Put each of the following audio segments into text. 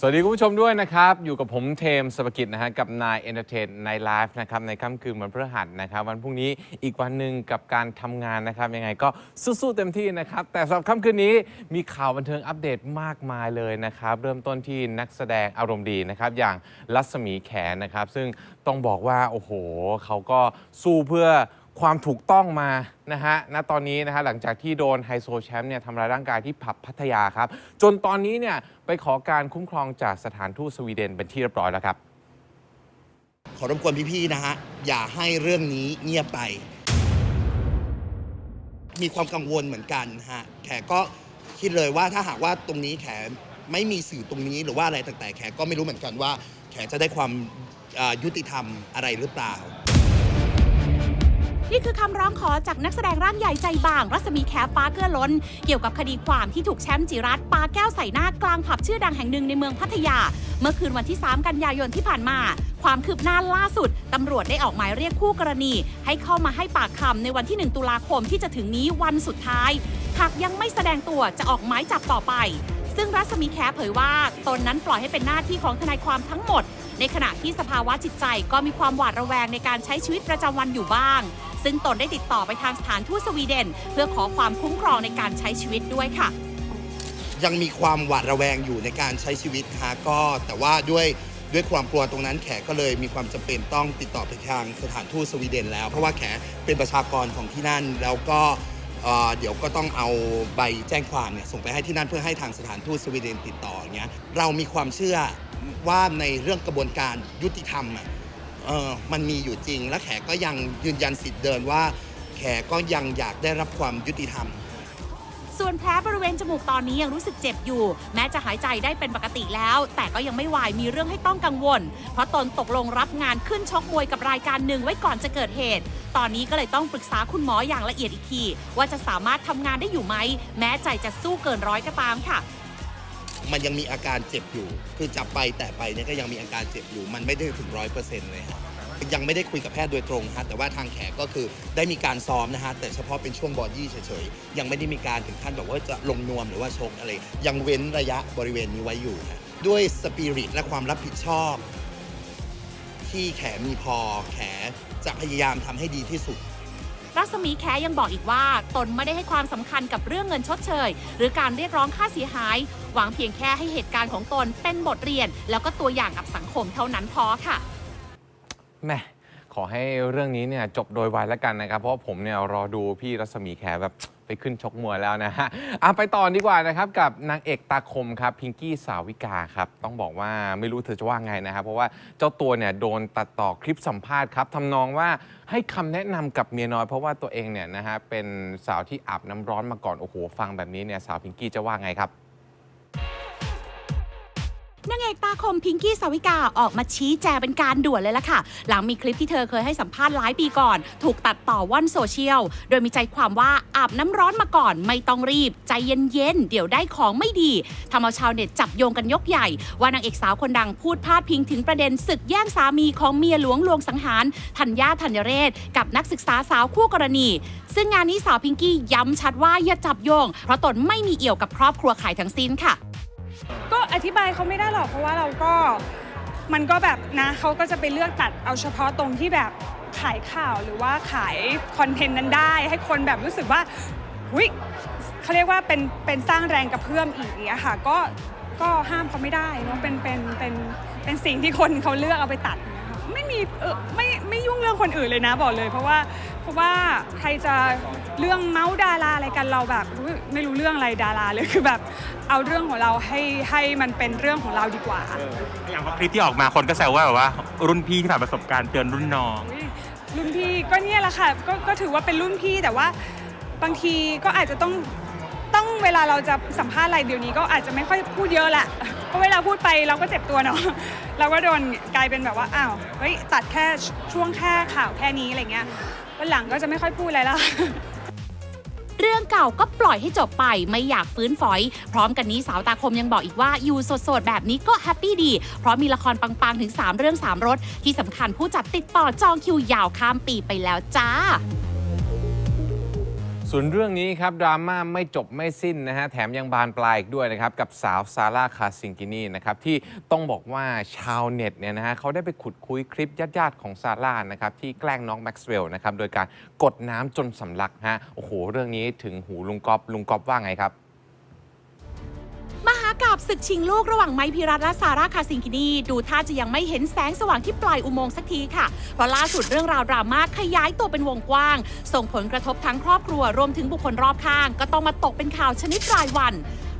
สวัสดีคุณผู้ชมด้วยนะครับ อยู่กับผมเทมสปกิจนะฮะกับนายเอนเตอร์เทนในไลฟ์นะครับในค่ำคืนวันพฤหัสนะครับ วันพรุ่งนี้อีกวันหนึ่งกับการทำงานนะครับ ยังไงก็สู้ๆเต็มที่นะครับ แต่สำหรับค่ำคืนนี้มีข่าวบันเทิงอัปเดตมากมายเลยนะครับ เริ่มต้นที่นักแสดงอารมณ์ดีนะครับ อย่างรัศมีแขนนะครับ ซึ่งต้องบอกว่า โอ้โหเขาก็สู้เพื่อ ความถูกต้องมานะฮะ ณ ตอนนี้นะฮะหลังจากที่โดนไฮโซแชมป์เนี่ยทำร้ายร่างกายที่ผับพัทยาครับ จนตอนนี้เนี่ยไปขอการคุ้มครองจากสถานทูตสวีเดนเป็นที่เรียบร้อยแล้วครับ ขอรบกวนพี่ๆนะฮะ อย่าให้เรื่องนี้เงียบไป มีความกังวลเหมือนกันฮะ แขกก็คิดเลยว่าถ้าหากว่าตรงนี้แขไม่มีสื่อตรงนี้หรือว่าอะไรต่างๆแขกก็ไม่รู้เหมือนกันว่า แขจะได้ความยุติธรรมอะไรหรือเปล่า นี่คือคำร้องขอจากนักแสดงร่างใหญ่ใจบาง รัศมีแขฟ้าเกื้อล้น เกี่ยวกับคดีความที่ถูกแชมป์จิรัตปาแก้วใส่หน้ากลางผับชื่อดังแห่งหนึ่งในเมืองพัทยา เมื่อคืนวันที่ 3 กันยายนที่ผ่านมา ความคืบหน้าล่าสุดตำรวจได้ออกหมายเรียกคู่กรณี ให้เข้ามาให้ปากคำในวันที่ 1 ตุลาคมที่จะถึงนี้วันสุดท้าย หากยังไม่แสดงตัวจะออกหมายจับต่อไป ซึ่งรัศมีแขเผยว่าตนนั้นปล่อยให้เป็นหน้าที่ของทนายความทั้งหมด ในขณะที่สภาวะจิตใจก็มีความหวาดระแวงในการใช้ชีวิตประจำวันอยู่บ้าง ซึ่งตนได้ติดต่อไปทางสถานทูตสวีเดน เพื่อขอความคุ้มครองในการใช้ชีวิตด้วยค่ะ ยังมีความหวาดระแวงอยู่ในการใช้ชีวิตฮะก็แต่ว่าด้วยด้วยความกลัวตรงนั้นแขกก็เลยมีความจำเป็นต้องติดต่อไปทางสถานทูตสวีเดนแล้ว เพราะว่าแขเป็นประชากรของที่นั่นแล้วก็เอ่อเดี๋ยวก็ต้องเอาใบแจ้งความเนี่ยส่งไปให้ที่นั่นเพื่อให้ทางสถานทูตสวีเดนติดต่ออย่างเงี้ยเรามีความเชื่อว่าในเรื่องกระบวนการยุติธรรมอะ เออมันมีอยู่จริง และแขกก็ยังยืนยันสิทธิ์เดินว่า แขกก็ยังอยากได้รับความยุติธรรม ส่วนแผลบริเวณจมูกตอนนี้ยังรู้สึกเจ็บอยู่ แม้จะหายใจได้เป็นปกติแล้ว แต่ก็ยังไม่วายมีเรื่องให้ต้องกังวล เพราะตนตกลงรับงานขึ้นชกมวยกับรายการหนึ่งไว้ก่อนจะเกิดเหตุ ตอนนี้ก็เลยต้องปรึกษาคุณหมออย่างละเอียดอีกที ว่าจะสามารถทำงานได้อยู่ไหม แม้ใจจะสู้เกินร้อยก็ตามค่ะ มันยังมีอาการเจ็บอยู่ คือจับไปแต่ไปเนี่ยก็ยังมีอาการเจ็บอยู่ มันไม่ได้ถึงร้อยเปอร์เซ็นต์เลยฮะ ยังไม่ได้คุยกับแพทย์โดยตรงฮะแต่ว่าทางแขกก็คือได้มีการซ้อมนะฮะแต่เฉพาะเป็นช่วงบอดี้เฉยๆ ยังไม่ได้มีการถึงขั้นแบบว่าจะลงนวมหรือว่าชกอะไร ยังเว้นระยะบริเวณนี้ไว้อยู่ฮะด้วยสปิริตและความรับผิดชอบ ที่แขมีพอแขจะพยายามทำให้ดีที่สุด รัศมีแขยังบอกอีกว่า ตนไม่ได้ให้ความสำคัญกับเรื่องเงินชดเชย หรือการเรียกร้องค่าเสียหาย หวังเพียงแค่ให้เหตุการณ์ของตนเป็นบทเรียน แล้วก็ตัวอย่างกับสังคมเท่านั้นพอค่ะ แม่ขอให้เรื่องนี้เนี่ยจบโดยไวแล้วกันนะครับ เพราะผมเนี่ยรอดูพี่รัศมีแขแบบไปขึ้นชกมวยแล้วนะฮะอะไปต่อดีกว่านะครับ กับนางเอกตาคมครับพิงกี้สาวิกาครับ ต้องบอกว่าไม่รู้เธอจะว่าไงนะครับ เพราะว่าเจ้าตัวเนี่ยโดนตัดต่อคลิปสัมภาษณ์ครับทำนองว่าให้คำแนะนำกับเมียน้อย เพราะว่าตัวเองเนี่ยนะฮะเป็นสาวที่อาบน้ำร้อนมาก่อนโอ้โหฟังแบบนี้เนี่ยสาวพิงกี้จะว่าไงครับ เอกตาคมพิงกี้สาวิกาออกมาชี้แจงเป็นการด่วนเลยล่ะค่ะ หลังมีคลิปที่เธอเคยให้สัมภาษณ์หลายปีก่อน ถูกตัดต่อว่อนโซเชียล โดยมีใจความว่าอาบน้ำร้อนมาก่อน ไม่ต้องรีบ ใจเย็นๆ เดี๋ยวได้ของไม่ดีทำเอาชาวเน็ตจับโยงกันยกใหญ่ ว่านางเอกสาวคนดังพูดพาดพิงถึงประเด็นศึกแย่งสามีของเมียหลวงลวงสังหารธัญญาธัญเรศ กับนักศึกษาสาวคู่กรณี ซึ่งงานนี้สาวพิงกี้ย้ำชัดว่าอย่าจับโยง เพราะตนไม่มีเอี่ยวกับครอบครัวขายทั้งสิ้นค่ะ ก็อธิบายเขาไม่ได้หรอกเพราะว่าเราก็มันก็แบบนะเขาก็จะไปเลือกตัดเอาเฉพาะตรงที่แบบขายข่าวหรือว่าขายคอนเทนต์นั้นได้ ให้คนแบบรู้สึกว่าหุยเขาเรียกว่าเป็นเป็นสร้างแรงกระเพื่อมอีกเนี้ยค่ะก็ก็ห้ามเขาไม่ได้เนาะเป็นเป็นเป็นเป็นสิ่งที่คนเขาเลือกเอาไปตัดนะคะไม่มีเออไม่ไม่ยุ่งเรื่องคนอื่นเลยนะบอกเลย เพราะว่า เพราะว่าใครจะเรื่องเมาส์ดาราอะไรกันเราแบบอุ๊ยไม่รู้เรื่องอะไรดาราเลยคือแบบเอาเรื่องของเราให้ให้มันเป็นเรื่องของเราดีกว่า อย่างว่าคลิปที่ออกมาคนก็แซวว่าแบบว่า รุ่นพี่ที่ผ่านประสบการณ์เตือนรุ่นน้องอุ๊ยรุ่นพี่ก็เนี่ยแหละค่ะก็ก็ถือว่าเป็นรุ่นพี่แต่ว่าบางทีก็อาจจะต้องต้องเวลาเราจะสัมภาษณ์อะไรเดี๋ยวนี้ก็อาจจะไม่ค่อยพูดเยอะแหละเพราะเวลาพูดไปเราก็เจ็บตัวเนาะเราก็โดนกลายเป็นแบบว่าอ้าวเฮ้ยตัดแค่ช่วงแค่ข่าวแค่นี้อะไรเงี้ย วันหลังก็จะไม่ค่อยพูดอะไรละเรื่องเก่าก็ปล่อยให้จบไปไม่อยากฟื้นฝอย พร้อมกันนี้สาวตาคมยังบอกอีกว่า อยู่สดๆ แบบนี้ก็แฮปปี้ดี เพราะมีละครปังๆ ถึง 3 เรื่อง 3รสที่สำคัญผู้จัดติดต่อจองคิวยาวข้ามปีไปแล้วจ้า ส่วนเรื่องนี้ครับดราม่าไม่จบไม่สิ้นนะฮะแถมยังบานปลายอีกด้วยนะครับ กับสาวซาร่าคาซิงกินีนะครับที่ต้องบอกว่าชาวเน็ตเนี่ยนะฮะเขาได้ไปขุดคุยคลิปญาติๆของซาร่านะครับที่แกล้งน้องแม็กซ์เวลล์นะครับโดยการกดน้ำจนสำลักฮะโอ้โห เรื่องนี้ถึงหูลุงก๊อฟลุงก๊อฟว่าไงครับ กาบศึกชิงลูกระหว่างไมค์พิรัตและซาร่าคาซิงกินีดูท่าจะยังไม่เห็นแสงสว่างที่ปลายอุโมงค์สักทีค่ะเพราะล่าสุดเรื่องราวดราม่าขยายตัวเป็นวงกว้าง ส่งผลกระทบทั้งครอบครัวรวมถึงบุคคลรอบข้าง ก็ต้องมาตกเป็นข่าวชนิดรายวัน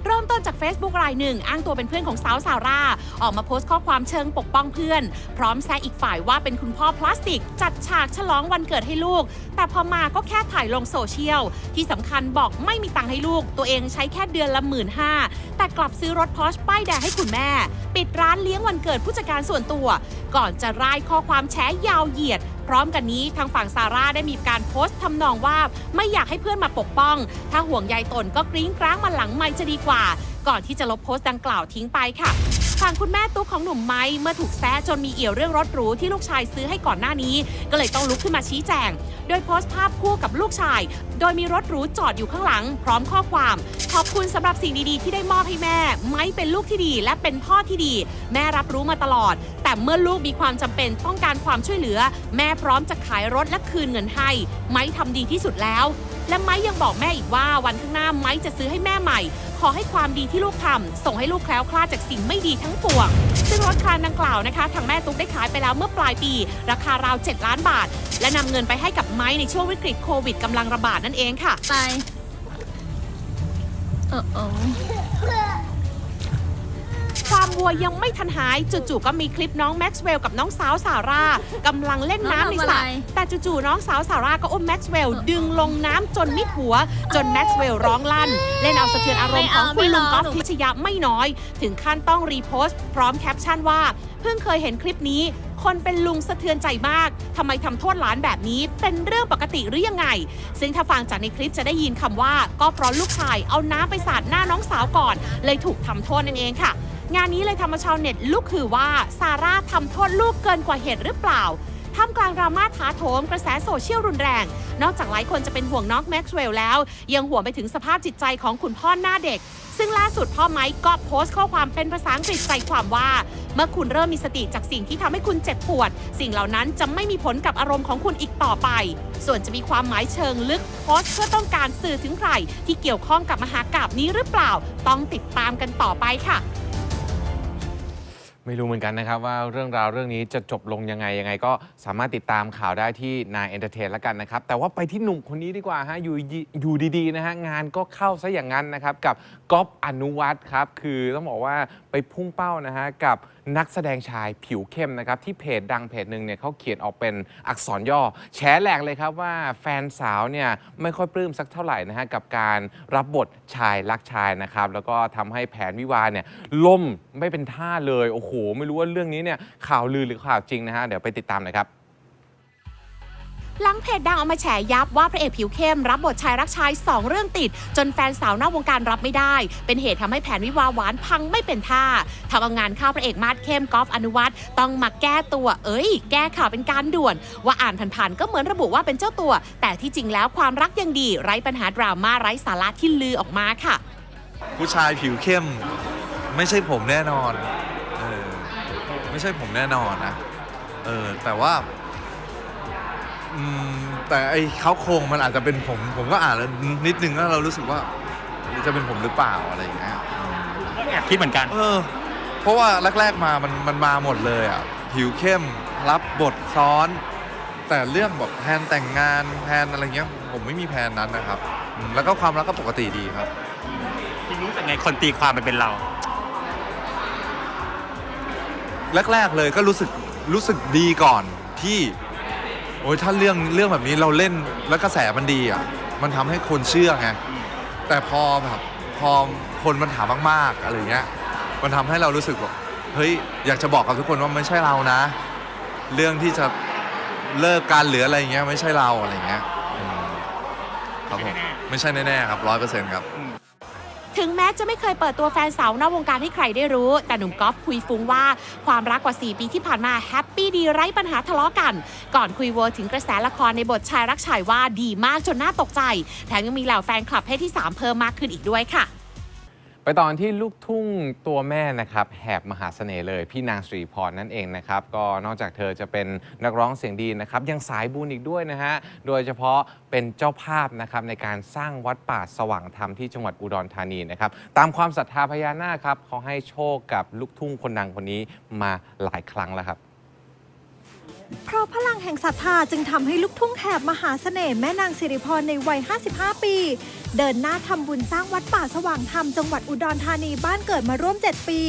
เริ่มต้นจาก Facebook รายหนึ่ง อ้างตัวเป็นเพื่อนของสาวซาร่า ออกมาโพสต์ข้อความเชิงปกป้องเพื่อน พร้อมแซะอีกฝ่ายว่าเป็นคุณพ่อพลาสติก จัดฉากฉลองวันเกิดให้ลูก แต่พอมาก็แค่ถ่ายลงโซเชียล ที่สำคัญบอกไม่มีตังค์ให้ลูก ตัวเองใช้แค่เดือนละหมื่นห้าแต่กลับซื้อรถพอชป้ายแดงให้คุณแม่ ปิดร้านเลี้ยงวันเกิดผู้จัดการส่วนตัว ก่อนจะร่ายข้อความแฉยาวเหยียด พร้อมกันนี้ทางฝั่งซาร่าได้มีการโพสต์ทำนองว่าไม่อยากให้เพื่อนมาปกป้อง ถ้าห่วงใยตนก็กริ้งกร้างมาหลังไม่จะดีกว่า ก่อนที่จะลบโพสต์ดังกล่าวทิ้งไปค่ะฝั่งคุณแม่ตุ๊กของหนุ่มไม้เมื่อถูกแซะจนมีเอี่ยวเรื่องรถหรูที่ลูกชายซื้อให้ก่อนหน้านี้ ก็เลยต้องลุกขึ้นมาชี้แจง โดยโพสต์ภาพคู่กับลูกชาย โดยมีรถหรูจอดอยู่ข้างหลัง พร้อมข้อความ ขอบคุณสำหรับสิ่งดีๆ ที่ได้มอบให้แม่ ไม้เป็นลูกที่ดี และเป็นพ่อที่ดี แม่รับรู้มาตลอด เมื่อลูกมีความจำเป็นต้องการความช่วยเหลือ แม่พร้อมจะขายรถและคืนเงินให้ ไม้ทำดีที่สุดแล้ว และไม้ยังบอกแม่อีกว่าวันข้างหน้าไม้จะซื้อให้แม่ใหม่ ขอให้ความดีที่ลูกทำส่งให้ลูกแคล้วคลาดจากสิ่งไม่ดีทั้งปวง ซึ่งรถคันดังกล่าวนะคะ ทางแม่ตุ๊กได้ขายไปแล้วเมื่อปลายปี ราคาราว 7 ล้านบาท และนำเงินไปให้กับไม้ในช่วงวิกฤตโควิดกำลังระบาดนั่นเองค่ะไปออเออ ความวัวยังไม่ทันหายจู่ๆก็มีคลิปน้องแม็กซ์เวลกับน้องสาวซาร่ากำลังเล่นน้ำในสระแต่จู่ๆน้องสาวซาร่าก็อุ้มแม็กซ์เวลดึงลงน้ำจนมิดหัว จนแม็กซ์เวลร้องลั่น เล่นเอาสะเทือนอารมณ์ของคุณลุงกอล์ฟพิชยะไม่น้อย ถึงขั้นต้องรีโพสต์พร้อมแคปชั่นว่า เพิ่งเคยเห็นคลิปนี้ คนเป็นลุงสะเทือนใจมากทำไมทำโทษหลานแบบนี้เป็นเรื่องปกติหรือยังไง ซึ่งถ้าฟังจากในคลิปจะได้ยินคำว่า ก็เพราะลูกชายเอาน้ำไปสาดหน้าน้องสาวก่อน เลยถูกทำโทษนั่นเองค่ะ งานนี้เลยทำมาชาวเน็ตลุกคือว่าซาร่าทำโทษลูกเกินกว่าเหตุหรือเปล่า ท่ามกลางดราม่าถาโถมกระแสโซเชียลรุนแรง นอกจากหลายคนจะเป็นห่วงน้องแม็กซ์เวลแล้ว ยังห่วงไปถึงสภาพจิตใจของคุณพ่อหน้าเด็ก ซึ่งล่าสุดพ่อไมค์ก็โพสต์ข้อความเป็นภาษาอังกฤษใจความว่า เมื่อคุณเริ่มมีสติจากสิ่งที่ทำให้คุณเจ็บปวด สิ่งเหล่านั้นจะไม่มีผลกับอารมณ์ของคุณอีกต่อไป ส่วนจะมีความหมายเชิงลึกโพสต์เพื่อต้องการสื่อถึงใคร ที่เกี่ยวข้องกับมหากาบนี้หรือเปล่า ต้องติดตามกันต่อไปค่ะ ไม่รู้เหมือนกันนะครับว่าเรื่องราวเรื่องนี้จะจบลงยังไงยังไง ก็สามารถติดตามข่าวได้ที่นายเอนเตอร์เทนละกันนะครับ แต่ว่าไปที่หนุ่มคนนี้ดีกว่าฮะอยู่ดีอยู่ดีๆนะฮะงานก็เข้าซะอย่างนั้นนะครับ กับก๊อฟอนุวัตรครับ คือต้องบอกว่าไปพุ่งเป้านะฮะกับ นักแสดงชายผิวเข้มนะครับ ที่เพจดังเพจหนึ่งเนี่ยเขาเขียนออกเป็นอักษรย่อ แฉแหลกเลยครับว่าแฟนสาวเนี่ยไม่ค่อยปลื้มสักเท่าไหร่นะฮะกับการรับบทชายรักชายนะครับ แล้วก็ทำให้แผนวิวาเนี่ยล่มไม่เป็นท่าเลย โอ้โห ไม่รู้ว่าเรื่องนี้เนี่ยข่าวลือหรือข่าวจริงนะฮะเดี๋ยวไปติดตามหน่อยครับ หลังเพจดังเอามาแฉยับว่าพระเอกผิวเข้มรับบทชายรักชาย 2 เรื่องติด จนแฟนสาวนอกวงการรับไม่ได้ เป็นเหตุทำให้แผนวิวาหวานพังไม่เป็นท่าทำเอางานข้าพระเอกมาดเข้มกอล์ฟอนุวัตรต้องมาแก้ตัว เอ้ย แก้ข่าวเป็นการด่วน ว่าอ่านผ่านๆก็เหมือนระบุว่าเป็นเจ้าตัว แต่ที่จริงแล้วความรักยังดี ไร้ปัญหาดราม่าไร้สาระที่ลือออกมาค่ะ ผู้ชายผิวเข้ม ไม่ใช่ผมแน่นอนเออไม่ใช่ผมแน่นอนนะเออแต่ว่า อืมแต่ไอ้เขาโครงมันอาจจะเป็นผม ผมก็อ่านแล้วนิดนึงแล้วเรารู้สึกว่าจะเป็นผมหรือเปล่าอะไรอย่างเงี้ยอืมแอบคิดเหมือนกัน เออ เพราะว่าแรก ๆมามันมันมาหมดเลยอะผิวเข้มรับบทซ้อน แต่เรื่องแบบแพลนแต่งงานแพลนอะไรเงี้ย ผมไม่มีแพลนนั้นนะครับอืมแล้วก็ความรักก็ปกติดีครับที่รู้สึกไงคนตีความมันเป็นเรา แรก ๆ เลยก็รู้สึกรู้สึกดีก่อนที่โอ้ยถ้าเรื่องเรื่องแบบนี้เราเล่นแล้วกระแสมันดีอะ มันทำให้คนเชื่อไง แต่พอแบบพอคนมันถามมากๆอะไรเงี้ย มันทำให้เรารู้สึกแบบเฮ้ยอยากจะบอกกับทุกคนว่าไม่ใช่เรานะ เรื่องที่จะเลิกกันหรืออะไรเงี้ยไม่ใช่เราอะไรเงี้ยอืมครับผมไม่ใช่แน่ๆครับร้อยเปอร์เซ็นต์ครับ ถึงแม้จะไม่เคยเปิดตัวแฟนสาวนอกวงการให้ใครได้รู้ แต่หนุ่มก๊อฟคุยฟุ้งว่า ความรักกว่า 4 ปีที่ผ่านมาแฮปปี้ดีไร้ปัญหาทะเลาะกัน ก่อนคุยเวอร์ถึงกระแสละครในบทชายรักชายว่าดีมากจนน่าตกใจ แถมยังมีเหล่าแฟนคลับเพศที่ 3 เพิ่มมากขึ้นอีกด้วยค่ะ ไปตอนที่ลูกทุ่งตัวแม่นะครับแหบมหาเสน่ห์เลย พี่นางสรีพรนั่นเองนะครับ ก็นอกจากเธอจะเป็นนักร้องเสียงดีนะครับ ยังสายบุญอีกด้วยนะฮะ โดยเฉพาะเป็นเจ้าภาพนะครับในการสร้างวัดป่าสว่างธรรมที่จังหวัดอุดรธานีนะครับ ตามความศรัทธาพญานาคครับเขาให้โชคกับลูกทุ่งคนดังคนนี้มาหลายครั้งแล้วครับ เพราะพลังแห่งศรัทธาจึงทำให้ลูกทุ่งแหบมหาเสน่ห์แม่นางสิริพรในวัย 55 ปี เดินหน้าทำบุญสร้างวัดป่าสว่างธรรมจังหวัดอุดรธานีบ้านเกิดมาร่วม 7 ปี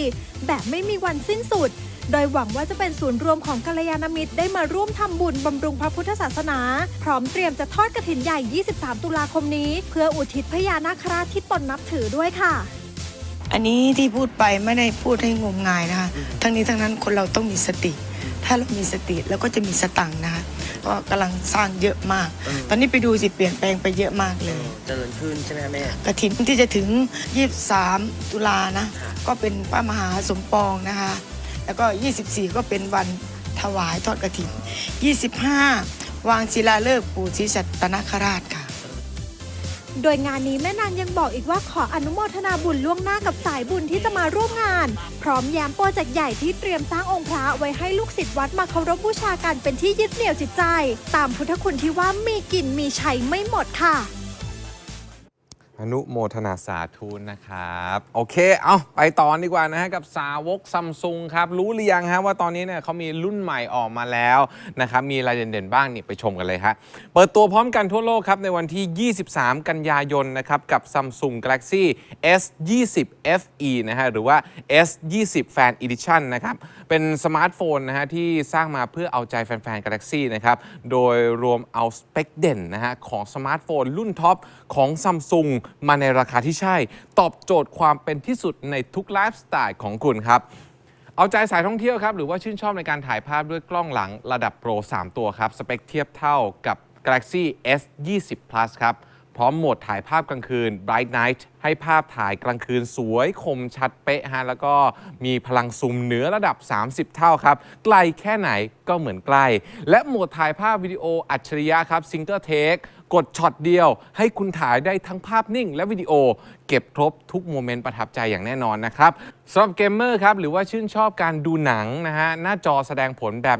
แบบไม่มีวันสิ้นสุด โดยหวังว่าจะเป็นศูนย์รวมของกัลยาณมิตรได้มาร่วมทำบุญบำรุงพระพุทธศาสนา พร้อมเตรียมจะทอดกระถินใหญ่ 23 ตุลาคมนี้ เพื่ออุทิศพญานาคราชที่ตนนับถือด้วยค่ะอันนี้ที่พูดไปไม่ได้พูดให้งมงายนะคะ ทั้งนี้ทั้งนั้นคนเราต้องมีสติ ถ้าเรามีสติแล้วก็จะมีสตังค์นะคะเพราะกำลังสร้างเยอะมากตอนนี้ไปดูสิเปลี่ยนแปลงไปเยอะมากเลยเจริญขึ้นใช่ไหมคะแม่ กระถินที่จะถึง 23 ตุลานะก็เป็นพระมหาสมปองนะคะ แล้วก็ 24 ก็เป็นวันถวายทอดกระถิน 25 วางศิลาฤกษ์ปู่ศรีสัตนคราชค่ะ โดยงานนี้แม่นางยังบอกอีกว่าขออนุโมทนาบุญล่วงหน้ากับสายบุญที่จะมาร่วมงาน พร้อมแย้มโปรเจกต์ใหญ่ที่เตรียมสร้างองค์พระไว้ให้ลูกศิษย์วัดมาเคารพบูชากันเป็นที่ยึดเหนี่ยวจิตใจ ตามพุทธคุณที่ว่ามีกินมีใช้ไม่หมดค่ะ อนุโมทนาสาธุนะครับ โอเค เอาไปต่อดีกว่านะฮะกับสาวกซัมซุงครับ รู้หรือยังฮะว่าตอนนี้เนี่ยเขามีรุ่นใหม่ออกมาแล้วนะครับ มีอะไรเด่นๆบ้างนี่ไปชมกันเลยฮะ เปิดตัวพร้อมกันทั่วโลกครับในวันที่ 23 กันยายนนะครับ กับ Samsung Galaxy S 20 FE นะฮะ หรือว่า S 20 Fan Edition นะครับเป็นสมาร์ทโฟนนะฮะที่สร้างมาเพื่อเอาใจแฟนๆ Galaxy นะครับ โดยรวมเอาสเปคเด่นนะฮะของสมาร์ทโฟนรุ่นท็อปของ Samsung มาในราคาที่ใช่ ตอบโจทย์ความเป็นที่สุดในทุกไลฟ์สไตล์ของคุณครับเอาใจสายท่องเที่ยวครับ หรือว่าชื่นชอบในการถ่ายภาพด้วยกล้องหลังระดับโปร 3 ตัวครับ สเปคเทียบเท่ากับ Galaxy S 20 Plus ครับ พร้อมโหมดถ่ายภาพกลางคืน Bright Night ให้ภาพถ่ายกลางคืนสวยคมชัดเป๊ะฮะแล้วก็มีพลังซูมเหนือระดับ 30 เท่าครับ ไกลแค่ไหนก็เหมือนใกล้ และโหมดถ่ายภาพวิดีโออัจฉริยะครับ Single Take กดช็อตเดียว ให้คุณถ่ายได้ทั้งภาพนิ่ง และวิดีโอ เก็บครบทุกโมเมนต์ประทับใจอย่างแน่นอนนะครับสำหรับเกมเมอร์ครับ หรือว่าชื่นชอบการดูหนังนะฮะ หน้าจอแสดงผลแบบ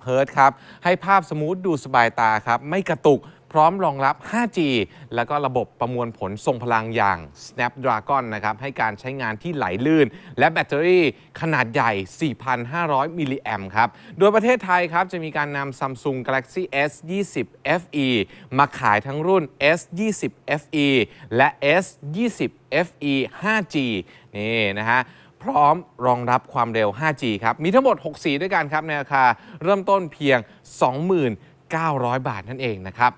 120 เฮิรต์ครับ ให้ภาพสมูทดูสบายตาครับ ไม่กระตุก ร้อมรองรับ 5G แล้วก็ระบบประมวลผลทรงพลังอย่าง Snapdragon นะครับให้การใช้งานที่ไหลลื่น และแบตเตอรี่ขนาดใหญ่ 4,500 มิลลิแอมครับ โดยประเทศไทยครับจะมีการนำ Samsung Galaxy S 20 FE มาขายทั้งรุ่น S 20 FE และ S 20 FE 5G นี่นะฮะพร้อมรองรับความเร็ว 5G ครับ มีทั้งหมด 6 สีด้วยกันครับ ในราคาเริ่มต้นเพียง 29,000บาทนั่นเองนะครับ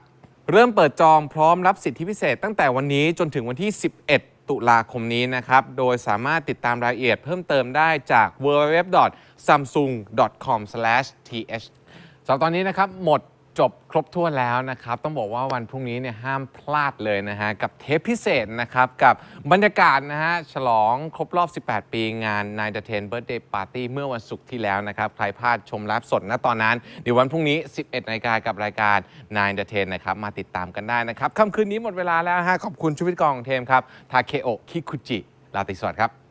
เริ่มเปิดจองพร้อมรับสิทธิพิเศษ ตั้งแต่วันนี้จนถึงวันที่ 11 ตุลาคมนี้นะครับ โดยสามารถติดตามรายละเอียดเพิ่มเติมได้จาก www.samsung.com/th สำหรับตอนนี้นะครับหมด จบครบถ้วนแล้วนะครับ ต้องบอกว่าวันพรุ่งนี้เนี่ยห้ามพลาดเลยนะฮะ กับเทปพิเศษนะครับ กับบรรยากาศนะฮะ ฉลองครบรอบ 18 ปีงาน Nine the Ten Birthday Party เมื่อวันศุกร์ที่แล้วนะครับ ใครพลาดชมไลฟ์สดณตอนนั้น เดี๋ยววันพรุ่งนี้ 11นาฬิกากับรายการ Nine the Ten นะครับ มาติดตามกันได้นะครับค่ำคืนนี้หมดเวลาแล้วฮะขอบคุณชีวิตกองเทมครับทาเคโอคิคุจิลาติสวัสดครับ